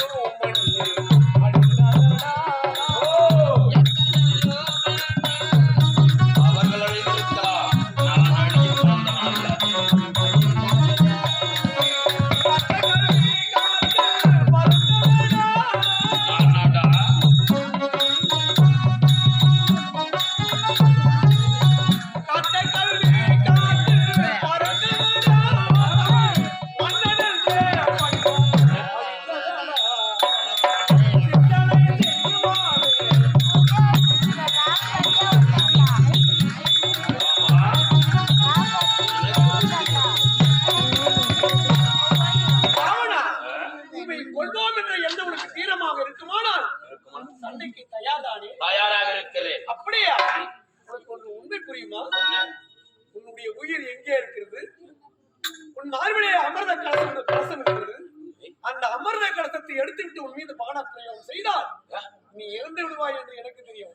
don't know. சண்டைக்கு தயார்தானே தயாராக இருக்கிறேன். அப்படியா? உனக்கு ஒன்று உண்மை புரியுமா? உன்னுடைய உயிர் எங்கே இருக்கிறது? உன் மார்பிலே அமிர்த கலசம் கலசம் இருக்கிறது. அந்த அமிர்த கலசத்தை எடுத்துவிட்டு உன் மீது பான பிரயோகம் செய்தால் நீ இறந்து விடுவாய் என்று எனக்கு தெரியும்.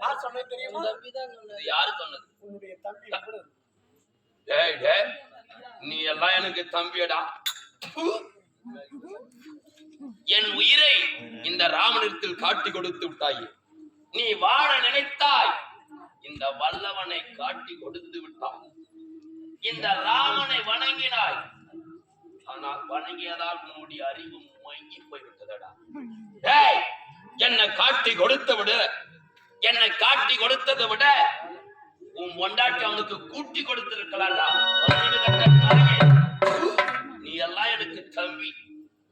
யார் சொன்னது தெரியுமா? இது யாரு சொன்னது? உன்னுடைய தம்பி விபரன். டேய் டேய்! நீ எல்லாம் எனக்கு தம்பியடா. என் உயிரை இந்த ராமனிடத்தில் காட்டி கொடுத்து விட்டாயே. நீ வாழ நினைத்தாய். இந்த வல்லவனை காட்டி கொடுத்து விட்டாய். இந்த ராமனை வணங்கினாய். ஆனால் வணங்கியதால் உன்னுடைய அறிவு மயங்கி போய்விட்டதடா. டேய் என்னை காட்டி கொடுத்து விட. என்னை காட்டி கொடுத்ததை விட உன் பொண்டாட்டி அவனுக்கு கூட்டி கொடுத்திருக்கலாம்டா நீ எல்லாம் எனக்கு தம்பி.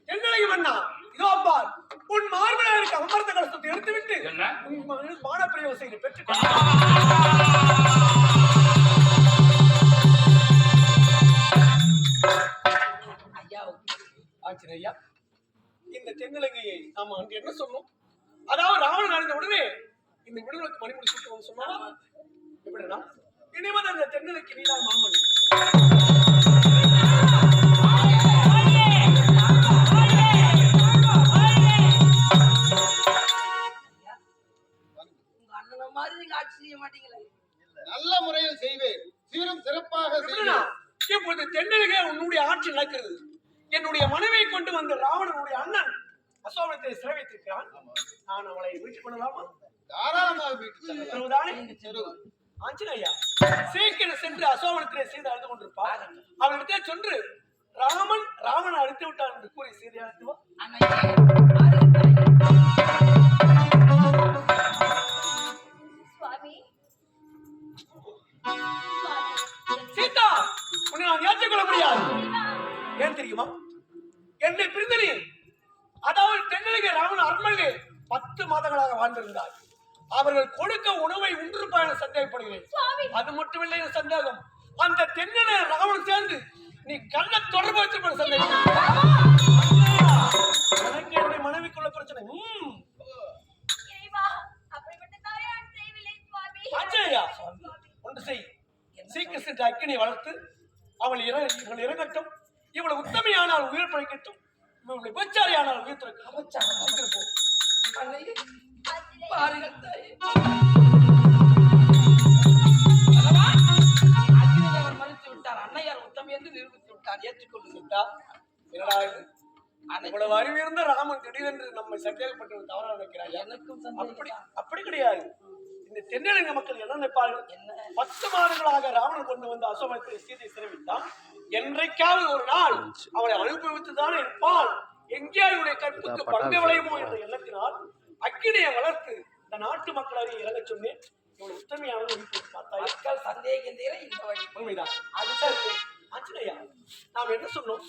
எங்களையும் அண்ணா. பார் உன் மார்பிலே இருக்க அமிர்த கலசத்தை எடுத்துவிட்டு என்ன? உன் பிரயோகம் செய்து பெற்றுக்கொள்ள ஆச்சரியா இந்த தென்னிலங்கையை நாம அன்று என்ன சொன்னோம்? அதாவது ராவணன் அடைந்த உடனே இந்த விடுதலுக்கு மணிமுடி சுட்டுவோம் சொன்னா எப்படின்னா இனிமேல் அந்த தென்னிலைக்கு நீதான் மாமன். மாதிரி நீங்க ஆட்சி செய்ய மாட்டீங்களே நல்ல முறையில் செய்வேன். சீரும் சிறப்பாக செய்வேன். இப்பொழுது தென்னிலங்கை உன்னுடைய ஆட்சி நடக்கிறது. என்னுடைய மனைவியை கொண்டு வந்த ராவணனுடைய அண்ணன் அசோகத்தை சிறை வைத்திருக்கிறான் நான் அவளை வீட்டுக் கொள்ளலாமா தாராளமாக. ஆஞ்சநேயா சீக்கிரம் சென்று அசோகனத்திலே செய்து அழுது கொண்டிருப்பார். அவளிடத்தே சென்று ராமன் ராவணன் அழித்து விட்டான் என்று கூறி செய்தி அழைத்து சீதா உன்னை நான் ஏற்றுக்கொள்ள முடியாது. ஏன் தெரியுமா? என்னை பிரிந்து நீ அதாவது தென்னிலங்கை ராமன் அரண்மனையிலே பத்து மாதங்களாக வாழ்ந்திருந்தார் அவர்கள் கொடுக்க உணவை உண்டிருப்பார் என சந்தேகப்படுகிறேன். அது மட்டுமில்லை என சந்தேகம். அந்த தென்னனை ராவணன் சேர்ந்து நீ கள்ள தொடர்பு வச்சிருப்ப சந்தேகம். எனக்கு என்னுடைய மனைவிக்குள்ள பிரச்சனை. ஆச்சரியா செய் சீக்கிரம் சென்று அக்கினியை வளர்த்து அவள் இற இவள் இறங்கட்டும். இவள் உத்தமையானால் உயிர் பிழைக்கட்டும். இவள் விபச்சாரியானால் உயிர் திறக்கட்டும் சீக்கிரம் போ. அன்னையே ஆஞ்சநேயர். பாருங்கள் மன்னித்து விட்டார். அன்னையார் உத்தமி என்று நிரூபித்து விட்டார். ஏற்றுக்கொள்ளுங்கள் சீதா, என்னடா இது? இவ்வளவு அறிவிருந்த ராமன் திடீரென்று நம்மை சந்தேகப்பட்டு தவறாக நினைக்கிறாய்? எனக்கும் அப்படி அப்படி கிடையாது. இந்த தென்னிலங்கை மக்கள் என்ன நினைப்பார்கள்? என்ன? பத்து மாதங்களாக ராவணன் கொண்டு வந்த அசோகத்தை சீதை சிறைவிட்டான். என்றைக்காவது ஒரு நாள் அவளை அனுபவித்துதான் இருப்பாள். எங்கே அவளுடைய கற்புக்கு பங்கு விளையுமோ என்ற எண்ணத்தினால் அக்கினியை வளர்த்து இந்த நாட்டு மக்கள் அறிய இறங்கச் சொன்னேன். வீட்டு பார்த்தாய். மக்கள் சந்தேகம் தீர இந்த வழி. உண்மைதான். அது ஆஞ்சநேயா நாம் என்ன சொன்னோம்?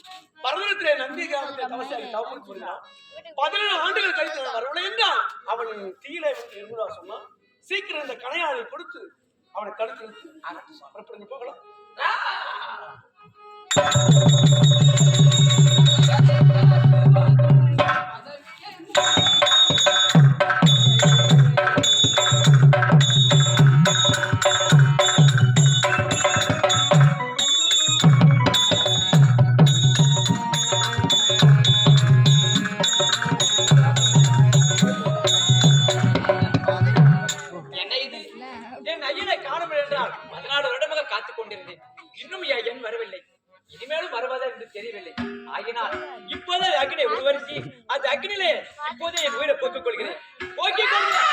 பரதத்திலே நந்தி கிராமத்தை தவசாரி தவறு கூறினான் பதினேழு ஆண்டுகள் கழித்து நான் வரவில்லை என்றால் அவன் தீயில இருந்ததா சொன்னான். சீக்கிரம் இந்த கணையாளை கொடுத்து அவனை தடுத்து நிறுத்து புறப்படுங்க போகலாம் அந்த அக்னியிலே இப்போதே என் உயிரை போக்கிக் கொள்கிறேன். போக்கிக் கொள்கிறேன்.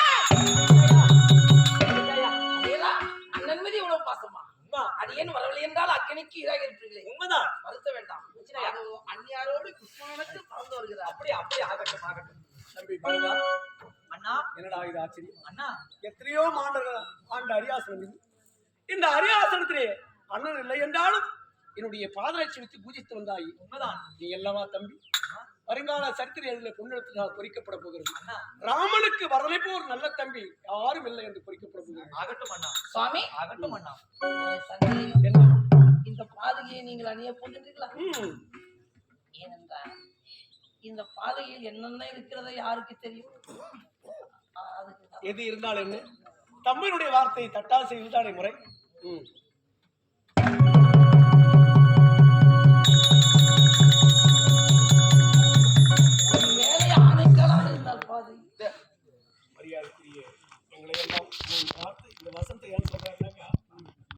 அதேதான் அண்ணன் மீது இவ்வளவு பாசமா? அம்மா, அடியேன் வரவில்லை என்றால் அக்கனைக்கு ஈராக இருக்கிறீர்களே? உண்மைதான். வருத்த வேண்டாம். அது அந்நியாரோடு கிருஷ்ணனுக்கு பறந்து வருகிறார். அப்படி அப்படி ஆகட்டும் ஆகட்டும். தம்பி பரதா அண்ணா. என்னடா இது ஆச்சரியம்? அண்ணா. எத்தனையோ மாண்டர்கள் ஆண்ட அரியாசனம் இந்த அரியாசனத்திலே அண்ணன் இல்லை என்றாலும் என்னுடைய பாதரட்சி வைத்து பூஜித்து வந்தாய். உண்மைதான். நீ அல்லவா தம்பி. வருங்கால சரித்திர எழுதில பொன்னெடுத்து பொறிக்கப்பட போகிறது. ராமனுக்கு வரலை போர் நல்ல தம்பி யாரும் இல்லை என்று பொறிக்கப்பட போகிறது. ஆகட்டும் அண்ணா. சுவாமி? ஆகட்டும் அண்ணா. இந்த பாதகையை நீங்கள் அணிய ம், ஏனென்றால் இந்த பாதையில் என்னென்ன இருக்கிறதோ யாருக்கு தெரியும். எது இருந்தால் என்ன? தம்பியினுடைய வார்த்தை தட்டால் செய்வதுதானே முறை